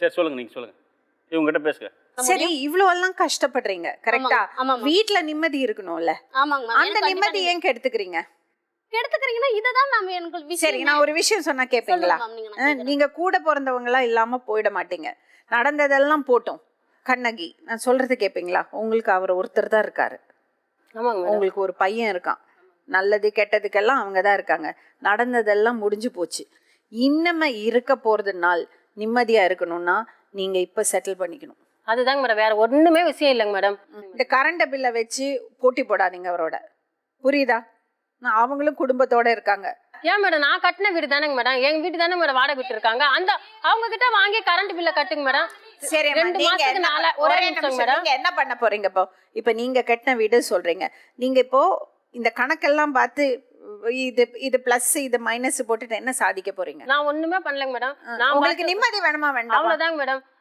சரி சொல்லுங்க நீங்க சொல்லுங்க. இவங்ககிட்ட பேசுங்க. சரி இவ்வளவு எல்லாம் கஷ்டப்படுறீங்க கரெக்டா வீட்ல நிம்மதி இருக்கணும்ல? ஆமாங்க அந்த நிம்மதி ஏன் கெடுத்துக்கிறீங்க? எடுத்துக்கிறீங்கன்னா இதுதான் மேம் எனக்கு விஷயம். சரி நான் ஒரு விஷயம் சொன்னா மேம் நீங்க கூட பிறந்தவங்க எல்லாம் இல்லாம போயிட மாட்டீங்க. நடந்ததெல்லாம் போட்டோம். கண்ணகி நான் சொல்றது கேப்பீங்களா? உங்களுக்கு அவர் ஒருத்தர் தான் இருக்காரு. உங்களுக்கு ஒரு பையன் இருக்கான். நல்லது கெட்டதுக்கெல்லாம் அவங்க தான் இருக்காங்க. நடந்ததெல்லாம் முடிஞ்சு போச்சு. இன்னமே இருக்க போறது நாள். நிம்மதியா இருக்கணும்னா நீங்க இப்ப செட்டில் பண்ணிக்கணும். அதுதாங்க மேடம் வேற ஒண்ணுமே விஷயம் இல்லைங்க மேடம் இந்த கரண்ட் பில்லை வச்சு போட்டி போடாதீங்க அவரோட. புரியுதா? நான் அவங்களும் குடும்பத்தோட இருக்காங்க. ஏன் மேடம் நான் கட்டின வீடு தானேங்க மேடம் எங்க வீட்டு தானே மேடம் வாடகை விட்டு இருக்காங்க. அந்த அவங்க கிட்ட வாங்கி கரண்ட் பில்ல கட்டுங்க மேடம் சரி ரெண்டு மாசத்துக்கு நாளா ஒரே நிமிஷம் மேடம் நீங்க என்ன பண்ண போறீங்க இப்போ? இப்ப நீங்க கட்டின வீடு சொல்றீங்க. நீங்க இப்போ இந்த கணக்கெல்லாம் பார்த்து இது இது பிளஸ் இது மைனஸ் போட்டுட்டு என்ன சாதிக்க போறீங்க? நான் ஒண்ணுமே பண்ணலங்க மேடம் நான் உங்களுக்கு நிம்மதி வேணுமா வேண்டாமா? அவ்வளவுதாங்க மேடம்